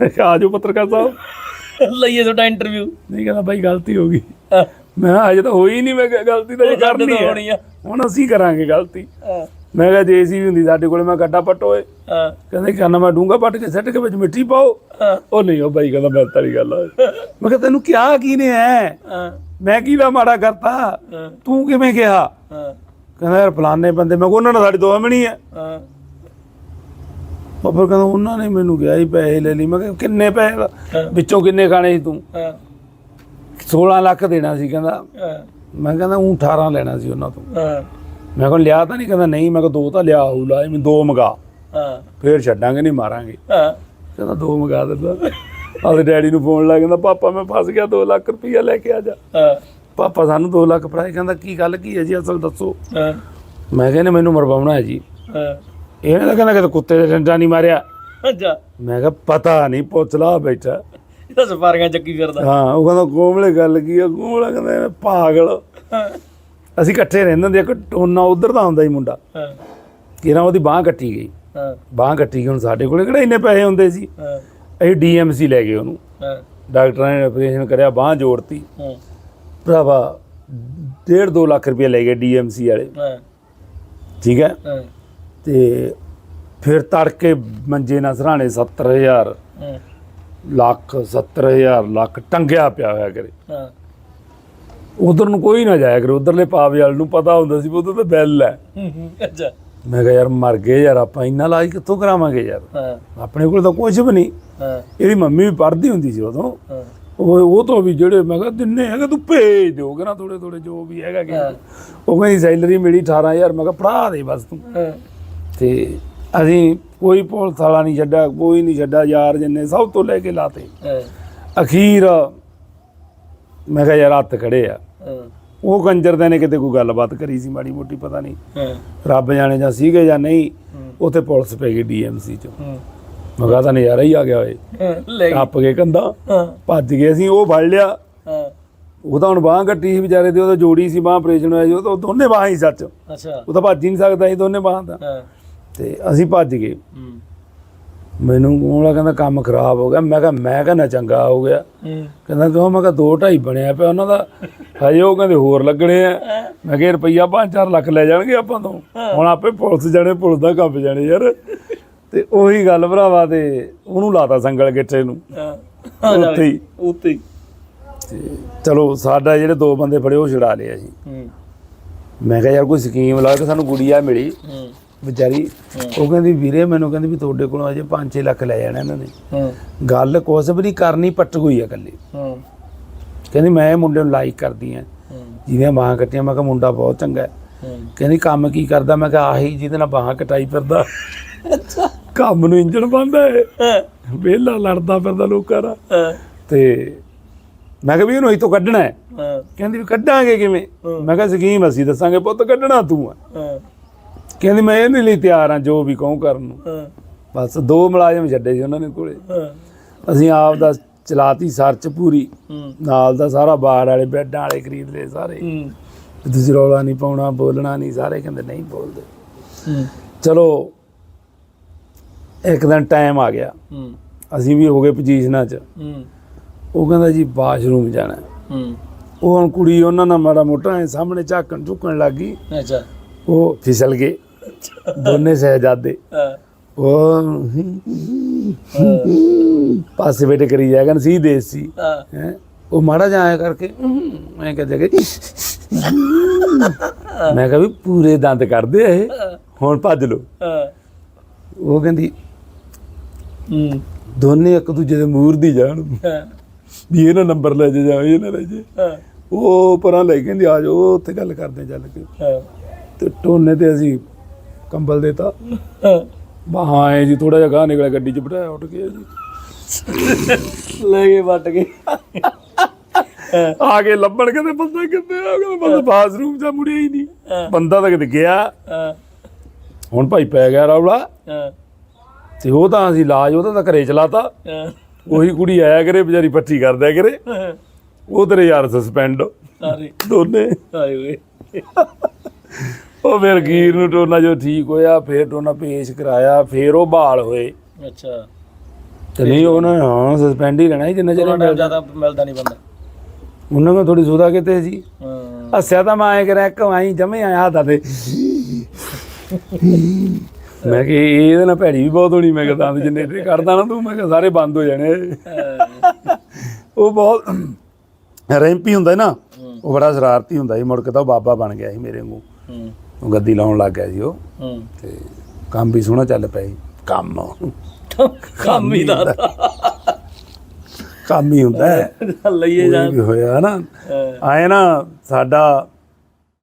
ਮੈਂ ਕਿਹਾ ਆ ਜਾਓ ਪੱਤਰਕਾਰ ਸਾਹਿਬ। ਲਈਏ ਤੁਹਾਡਾ ਇੰਟਰਵਿਊ ਨਹੀਂ ਕਹਿੰਦਾ ਬਾਈ ਗਲਤੀ ਹੋ ਗਈ। ਮੈਂ ਅਜੇ ਤਾਂ ਹੋਈ ਨਹੀਂ ਮੈਂ ਗਲਤੀ ਤਾਂ ਕਰਨੀ ਹੋਣੀ ਆ। ਹੁਣ ਅਸੀਂ ਕਰਾਂਗੇ ਗਲਤੀ। ਮੈਂ ਕਿਹਾ ਜੇ ਸੀ ਹੁੰਦੀ ਸਾਡੇ ਕੋਲੇ ਮੈਂ ਗੱਡਾ ਪਟੋਏ ਕਹਿੰਦੇ ਕਹਿੰਦਾ ਮੈਂ ਡੂੰਗਾ ਪੱਟ ਕੇ ਸੱਟ ਕੇ ਵਿੱਚ ਮਿੱਟੀ ਪਾਓ। ਉਹ ਨਹੀਂ ਉਹ ਬਾਈ ਕਹਿੰਦਾ ਮੈਂ ਤਾਰੀ ਗੱਲ ਮੈਂ ਕਿਹਾ ਤੈਨੂੰ ਕਿਹਾ ਕੀ ਨੇ ਹੈ। ਹਾਂ ਮੈਂ ਕੀ ਲਾ ਮਾੜਾ ਕਰਤਾ। ਤੂੰ ਕਿਵੇਂ ਕਿਹਾ? ਕਹਿੰਦਾ ਯਾਰ ਫਲਾਣੇ ਬੰਦੇ ਮੈਂ ਉਹਨਾਂ ਨਾਲ ਸਾਡੀ ਦੋ ਮਣੀ ਹੈ ਹਾਂ। ਉਹ ਫਿਰ ਕਹਿੰਦਾ ਉਹਨਾਂ ਨੇ ਮੈਨੂੰ ਕਿਹਾ ਹੀ ਪੈਸੇ ਲੈ ਲਈ। ਮੈਂ ਕਿਹਾ ਕਿੰਨੇ ਪੈਸੇ? ਵਿੱਚੋਂ ਕਿੰਨੇ ਖਾਣੇ ਸੀ ਤੂੰ? ਹਾਂ। 16 ਲੱਖ ਦੇਣਾ ਸੀ ਕਹਿੰਦਾ। ਮੈਂ ਕਹਿੰਦਾ ਉਹ 18 ਲੈਣਾ ਸੀ ਉਹਨਾਂ ਤੋਂ। ਮੈਂ ਕਿਹਾ ਲਿਆ ਤਾਂ ਨਹੀਂ? ਕਹਿੰਦਾ ਨਹੀਂ ਮੈਂ ਕਿਹਾ ਦੋ ਤਾਂ ਲਿਆ ਹੋਊ ਲਾ ਮੈਂ ਦੋ ਮਗਾ। ਫੇਰ ਛੱਡਾਂਗੇ ਨਹੀਂ ਮਾਰਾਂਗੇ। ਕਹਿੰਦਾ ਦੋ ਮਗਾ ਦਿੰਦਾ। ਆਦੇ ਡੈਡੀ ਨੂੰ ਫੋਨ ਲਾ ਕਹਿੰਦਾ ਪਾਪਾ ਮੈਂ ਫਸ ਗਿਆ 2 ਲੱਖ ਰੁਪਈਆ ਲੈ ਕੇ ਆ ਜਾ। ਪਾਪਾ ਸਾਨੂੰ 2 ਲੱਖ ਫੜਾਏ। ਕਹਿੰਦਾ ਕੀ ਗੱਲ ਕੀ ਹੈ ਜੀ? ਅਸਲ ਦੱਸੋ। ਮੈਂ ਕਹਿੰਦਾ ਮੈਨੂੰ ਮਰਵਾਉਣਾ ਹੈ ਜੀ। ਇਹਨੇ ਤਾਂ ਕਹਿੰਦਾ ਕਿ ਕੁੱਤੇ ਦੇ ਡੰਡਾ ਨਹੀਂ ਮਾਰਿਆ। ਅੱਛਾ। ਮੈਂ ਕਿਹਾ ਪਤਾ ਨਹੀਂ ਪੁੱਛ ਲਾ ਬੈਠਾ। ਇਹ ਤਾਂ ਸਫਾਰੀਆਂ ਚੱਕੀ ਫਿਰਦਾ। ਹਾਂ ਉਹ ਕਹਿੰਦਾ ਗੋਮਲੇ ਗੱਲ ਕੀ ਆ? ਗੋਮਲਾ ਕਹਿੰਦਾ ਐਵੇਂ ਪਾਗਲ। ਅਸੀਂ ਇਕੱਠੇ ਰਹਿੰਦੇ ਹੁੰਦੇ ਇੱਕ ਟੋਨਾ ਉਧਰ ਦਾ ਹੁੰਦਾ ਸੀ ਮੁੰਡਾ। ਹਾਂ। ਕਿਰਾਂ ਉਹਦੀ ਬਾਹ ਕੱਟੀ ਗਈ। ਹਾਂ। ਬਾਹ ਕੱਟੀ ਗਈ ਹੁਣ ਸਾਡੇ ਕੋਲੇ ਕਿਹੜਾ ਇੰਨੇ ਪੈਸੇ ਹੁੰਦੇ ਸੀ? ਹਾਂ। ਅਸੀਂ ਡੀਐਮਸੀ ਲੈ ਗਏ ਉਹਨੂੰ। ਹਾਂ। ਡਾਕਟਰਾਂ ਨੇ ਆਪਰੇਸ਼ਨ ਕਰਿਆ ਬਾਹ ਜੋੜਤੀ। ਹਾਂ। ਭਰਾਵਾ 1.5 2 ਲੱਖ ਰੁਪਏ ਲੈ ਗਏ ਡੀਐਮਸੀ ਵਾਲੇ। ਹਾਂ। ਠੀਕ ਹੈ? ਹਾਂ। ਤੇ ਫਿਰ ਤੜਕੇ ਮੰਜੇ ਨਾਲ ਸਰਾਣੇ 70000 ਹਾਂ। ਲੱਖ 70000 ਲੱਖ ਟੰਗਿਆ ਪਿਆ ਹੋਇਆ ਕਰੇ। ਹਾਂ। ਉਧਰ ਨੂੰ ਕੋਈ ਨਾ ਜਾਇਆ ਕਰੇ ਉਧਰਲੇ ਪਾਵੇ ਵਾਲ ਨੂੰ ਪਤਾ ਹੁੰਦਾ ਸੀ ਉਧਰ ਤਾਂ ਬੈਲ ਹੈ। ਅੱਛਾ। ਮੈਂ ਕਿਹਾ ਯਾਰ ਮਰ ਗਏ ਯਾਰ ਆਪਾਂ ਇੰਨਾ ਇਲਾਜ ਕਿੱਥੋਂ ਕਰਾਵਾਂਗੇ ਯਾਰ? ਹਾਂ। ਆਪਣੇ ਕੋਲ ਤਾਂ ਕੁਝ ਵੀ ਨਹੀਂ। ਹਾਂ। ਇਹਦੀ ਮੰਮੀ ਵੀ ਪੜ੍ਹਦੀ ਹੁੰਦੀ ਸੀ ਉਦੋਂ। ਹਾਂ। ਉਹ ਉਹ ਤੋਂ ਵੀ ਜਿਹੜੇ ਮੈਂ ਕਿਹਾ ਦਿੰਨੇ ਹੈਗਾ ਤੂੰ ਭੇਜ ਦਿਓ ਕਹਿੰਦਾ ਥੋੜੇ ਥੋੜੇ ਜੋ ਵੀ ਹੈਗਾ। ਕਿ ਉਹ ਕਹਿੰਦੀ ਸੈਲਰੀ ਮਿਲੀ 18000 ਮੈਂ ਕਿਹਾ ਪੜਾ ਦੇ ਬਸ ਤੂੰ। ਹਾਂ। ਤੇ ਅਸੀਂ ਕੋਈ ਪੁਲਿਸ ਵਾਲਾ ਨਹੀਂ ਛੱਡਿਆ ਕੋਈ ਨਹੀਂ ਛੱਡਿਆ ਯਾਰ ਜਿੰਨੇ ਸਭ ਤੋਂ ਲੈ ਕੇ ਲਾਤੇ। ਅਖੀਰ ਮੈਂ ਕਿਹਾ ਯਾਰ ਹੱਥ ਖੜੇ ਆ। ਉਹ ਕੰਜਰ ਦੇ ਨੇ ਕਿਤੇ ਕੋਈ ਗੱਲਬਾਤ ਕਰੀ ਸੀ ਮਾੜੀ ਮੋਟੀ ਪਤਾ ਨਹੀਂ। ਰੱਬ ਜਾਣੇ ਜਾਂ ਸੀਗੇ ਜਾਂ ਨਹੀਂ ਉੱਥੇ ਪੁਲਿਸ ਪੈ ਗਈ ਡੀਐਮਸੀ ਚ। ਹੂੰ। ਮੈਂ ਕਿਹਾ ਤਾਂ ਨਜ਼ਾਰਾ ਹੀ ਆ ਗਿਆ ਓਏ। ਟੱਪ ਗਏ ਕੰਦਾ ਭੱਜ ਗਏ ਅਸੀਂ ਉਹ ਫੜ ਲਿਆ। ਉਹ ਤਾਂ ਹੁਣ ਬਾਹ ਕੱਟੀ ਸੀ ਵਿਚਾਰੇ ਦੀ ਉਹ ਤਾਂ ਜੋੜੀ ਸੀ ਬਾਹ ਆਪਰੇਸ਼ਨ ਹੋਇਆ ਸੀ ਉਹ ਤਾਂ ਦੋਨੇ ਬਾਹਾਂ ਹੀ ਸੱਚ। ਅੱਛਾ। ਉਹ ਤਾਂ ਭੱਜ ਹੀ ਨਹੀਂ ਸਕਦਾ ਸੀ ਦੋਨੇ ਬਾਹਾਂ ਹਾਂ। ਤੇ ਅਸੀਂ ਭੱਜ ਗਏ। ਮੈਨੂੰ ਉਹਲਾ ਕਹਿੰਦਾ ਕੰਮ ਖਰਾਬ ਹੋ ਗਿਆ। ਮੈਂ ਕਿਹਾ ਮੈਂ ਕਹਿੰਦਾ ਚੰਗਾ ਹੋ ਗਿਆ। ਕਹਿੰਦਾ ਕਿਉਂ? ਮੈਂ ਕਿਹਾ ਦੋ ਢਾਈ ਬਣਿਆ ਪਿਆ ਉਹਨਾਂ ਦਾ। ਹਜੇ ਉਹ ਕਹਿੰਦੇ ਹੋਰ ਲੱਗਣੇ ਆ। ਮੈਂ ਕਿਹਾ ਰੁਪਈਆ 5-4 ਲੱਖ ਲੈ ਜਾਣਗੇ ਆਪਾਂ ਤੋਂ। ਹੁਣ ਆਪੇ ਪੁਲਿਸ ਜਾਣੇ ਪੁਲਿਸ ਦਾ ਕੰਮ ਜਾਣੇ ਯਾਰ। ਤੇ ਉਹੀ ਗੱਲ ਭਰਾਵਾ ਤੇ ਉਹਨੂੰ ਲਾਤਾ ਸੰਗਲ ਗਿੱਠੇ ਨੂੰ। ਉੱਥੇ ਹੀ। ਤੇ ਚਲੋ ਸਾਡਾ ਜਿਹੜੇ ਦੋ ਬੰਦੇ ਫੜੇ ਉਹ ਛੁਡਾ ਲਿਆ ਜੀ। ਮੈਂ ਕਿਹਾ ਯਾਰ ਕੋਈ ਸਕੀਮ ਲਾ ਕੇ ਸਾਨੂੰ ਗੁੜੀਆ ਮਿਲੀ। ਵਿਚਾਰੀ ਉਹ ਕਹਿੰਦੀ ਵੀਰੇ ਮੈਨੂੰ ਕਹਿੰਦੀ ਵੀ ਤੁਹਾਡੇ ਕੋਲੋਂ ਅਜੇ 5-6 ਲੱਖ ਲੈ ਜਾਣਾ ਇਹਨਾਂ ਨੇ। ਗੱਲ ਕੁਛ ਵੀ ਨਹੀਂ ਕਰਨੀ ਪੱਟ ਗਈ ਆ ਇਕੱਲੀ। ਹੂੰ। ਕਹਿੰਦੀ ਮੈਂ ਇਹ ਮੁੰਡੇ ਨੂੰ ਲਾਈਕ ਕਰਦੀ ਆ। ਜਿਹਦੀਆਂ ਬਾਹਾਂ ਕੱਟੀਆਂ ਮੈਂ ਕਿਹਾ ਮੁੰਡਾ ਬਹੁਤ ਚੰਗਾ ਹੈ। ਕਹਿੰਦੀ ਕੰਮ ਕੀ ਕਰਦਾ? ਮੈਂ ਕਿਹਾ ਆਹੀ ਜਿਹਦੇ ਨਾਲ ਬਾਹਾਂ ਕਟਾਈ ਫਿਰਦਾ। ਕੰਮ ਨੂੰ ਇੰਜਣ ਬੰਦਾ ਹੈ। ਵਿਹਲਾ ਲੜਦਾ ਫਿਰਦਾ ਲੋਕਾਂ ਨਾਲ ਤੇ ਮੈਂ ਕਿਹਾ ਵੀ ਇਹਨੂੰ ਇੱਥੋਂ ਕੱਢਣਾ ਹੈ। ਕਹਿੰਦੀ ਵੀ ਕੱਢਾਂਗੇ ਕਿਵੇਂ? ਮੈਂ ਕਿਹਾ ਸਕੀਮ ਅਸੀਂ ਦੱਸਾਂਗੇ ਪੁੱਤ ਕੱਢਣਾ ਤੂੰ ਹਾਂ। ਕਹਿੰਦੀ ਮੈਂ ਇਹਦੇ ਲਈ ਤਿਆਰ ਹਾਂ ਜੋ ਵੀ ਕਹੂੰ ਕਰਨ ਨੂੰ। ਹਾਂ। ਬਸ ਦੋ ਮੁਲਾਜ਼ਮ ਛੱਡੇ ਸੀ ਉਹਨਾਂ ਨੇ ਕੋਲੇ। ਹਾਂ। ਅਸੀਂ ਆਪ ਦਾ ਚਲਾਤੀ ਸਰਚ ਪੂਰੀ। ਹੂੰ। ਨਾਲ ਦਾ ਸਾਰਾ ਬਾੜ ਵਾਲੇ ਬੈੱਡਾਂ ਵਾਲੇ ਖਰੀਦ ਲਏ ਸਾਰੇ। ਹੂੰ। ਵੀ ਤੁਸੀਂ ਰੌਲਾ ਨਹੀਂ ਪਾਉਣਾ ਬੋਲਣਾ ਨਹੀਂ ਸਾਰੇ ਕਹਿੰਦੇ ਨਹੀਂ ਬੋਲਦੇ। ਹੂੰ। ਚਲੋ ਇੱਕ ਦਿਨ ਟਾਈਮ ਆ ਗਿਆ। ਹੂੰ। ਅਸੀਂ ਵੀ ਹੋ ਗਏ ਪੋਜੀਸ਼ਨਾਂ 'ਚ। ਹੂੰ। ਉਹ ਕਹਿੰਦਾ ਜੀ ਬਾਥਰੂਮ ਜਾਣਾ। ਹੈ। ਹੂੰ ਉਹ ਹੁਣ ਕੁੜੀ ਉਹਨਾਂ ਨਾਲ ਮਾੜਾ ਮੋਟਾ ਐ ਸਾਹਮਣੇ ਝਾਕਣ ਝੁਕਣ ਲੱਗ ਗਈ। ਅੱਛਾ। ਉਹ ਫਿਸਲ ਗਏ। ਦੋਨੇ ਸਹਿਜਾਦੇ। ਉਹ ਪਾਸੇ ਬੈਠੇ ਕਰੀ ਜਾਗਨ ਸੀ ਦੇਸ ਸੀ। ਹਾਂ। ਉਹ ਮਾੜਾ ਜਿਹਾ ਆਇਆ ਕਰਕੇ ਮੈਂ ਕਹਿੰਦੇ ਕਿ ਮੈਂ ਕਿਹਾ ਵੀ ਪੂਰੇ ਦੰਦ ਕੱਢਦੇ ਆ ਇਹ ਹੁਣ ਭੱਜ ਲੋ ਉਹ ਕਹਿੰਦੀ ਦੋਨੇ ਇੱਕ ਦੂਜੇ ਦੇ ਮੂਰ ਦੀ ਜਾਣ। ਵੀ ਇਹਨਾਂ ਨੰਬਰ ਲੈ ਜਾ ਜਾ ਇਹ ਨਾ ਲੈ ਜੇ। ਉਹ ਪਰਾਂ ਲੈ ਕੇ ਕਹਿੰਦੀ ਆ ਜਾਓ ਉੱਥੇ ਗੱਲ ਕਰਦੇ ਚੱਲ ਕੇ। ਤੇ ਟੋਨੇ ਤੇ ਅਸੀਂ ਕੰਬਲ ਦੇਤਾ। ਬਾਹਾਂ ਆਏ ਜੀ ਥੋੜਾ ਜਿਹਾ ਗਾਹ ਨਿਕਲਿਆ ਗੱਡੀ 'ਚ ਬਿਠਾਇਆ ਉੱਠ ਗਿਆ ਜੀ। ਲੈ ਕੇ ਵੱਟ ਕੇ ਆ ਕੇ ਲੱਭਣ ਕਹਿੰਦੇ ਬੰਦਾ ਕਿੱਥੇ ਆ? ਗਿਆ ਬੰਦਾ ਬਾਥਰੂਮ 'ਚ ਮੁੜਿਆ ਹੀ ਨਹੀਂ। ਬੰਦਾ ਤਾਂ ਕਿਤੇ ਗਿਆ। ਹਾਂ। ਹੁਣ ਭਾਈ ਪੈ ਗਿਆ ਰੌਲਾ। ਹਾਂ। ਤੇ ਉਹ ਤਾਂ ਅਸੀਂ ਇਲਾਜ ਉਹਦਾ ਤਾਂ ਘਰੇ ਚਲਾਤਾ। ਹਾਂ। ਉਹੀ ਕੁੜੀ ਆਇਆ ਕਰੇ ਵਿਚਾਰੀ ਪੱਟੀ ਕਰਦਿਆ ਕਰੇ। ਹਾਂ। ਉਹ ਤੇਰੇ ਯਾਰ ਸਸਪੈਂਡ ਸਾਰੇ। ਦੋਨੇ। ਆਏ ਓਏ। ਉਹ ਫਿਰ ਗੀਰ ਨੂੰ ਟੋਨਾ ਜੋ ਠੀਕ ਹੋਇਆ ਫਿਰ ਟੋਨਾ ਪੇਸ਼ ਕਰਾਇਆ ਫਿਰ ਉਹ ਬਹਾਲ ਹੋਏ। ਅੱਛਾ। ਤੇ ਨਹੀਂ ਉਹਨਾਂ ਨੇ ਹਾਂ ਸਸਪੈਂਡ ਹੀ ਰਹਿਣਾ ਸੀ ਜਿੰਨਾ ਚਿਰ ਜ਼ਿਆਦਾ ਮਿਲਦਾ ਨਹੀਂ ਬੰਦਾ। ਉਹਨਾਂ ਨੂੰ ਥੋੜੀ ਸੁਧਾ ਕਿਤੇ ਸੀ। ਹਾਂ। ਹੱਸਿਆ ਤਾਂ ਮੈਂ ਐ ਕਰਿਆ ਇੱਕ ਆਈ ਜਮੇ ਆਇਆ ਹੱਥਾਂ ਤੇ। ਮੈਂ ਕਿ ਇਹਦੇ ਨਾਲ ਭੈੜੀ ਵੀ ਬਹੁਤ ਹੋਣੀ ਮੈਂ ਕਹਿੰਦਾ ਜਿੰਨੇ ਤੇ ਕਰਦਾ ਨਾ ਤੂੰ ਮੈਂ ਕਿਹਾ ਸਾਰੇ ਬੰਦ ਹੋ ਜਾਣੇ। ਉਹ ਬਹੁਤ ਰੈਂਪੀ ਹੁੰਦਾ ਨਾ। ਉਹ ਬੜਾ ਸ਼ਰਾਰਤੀ ਹੁੰਦਾ ਸੀ ਮੁੜ ਕੇ ਤਾਂ ਉਹ ਬਾਬਾ ਬਣ ਗਿਆ ਸੀ ਮੇਰੇ ਵਾਂਗੂ। ਉਹ ਗੱਦੀ ਲਾਉਣ ਲੱਗ ਗਿਆ ਸੀ ਉਹ। ਹੂੰ। ਤੇ ਕੰਮ ਵੀ ਸੋਹਣਾ ਚੱਲ ਪਿਆ ਸੀ ਕੰਮ। ਕੰਮ ਹੀ ਦਾ ਕੰਮ ਹੀ ਹੁੰਦਾ। ਹੈ ਲਈਏ ਜਾਂ ਵੀ ਹੋਇਆ ਨਾ। ਆਏ ਨਾ ਸਾਡਾ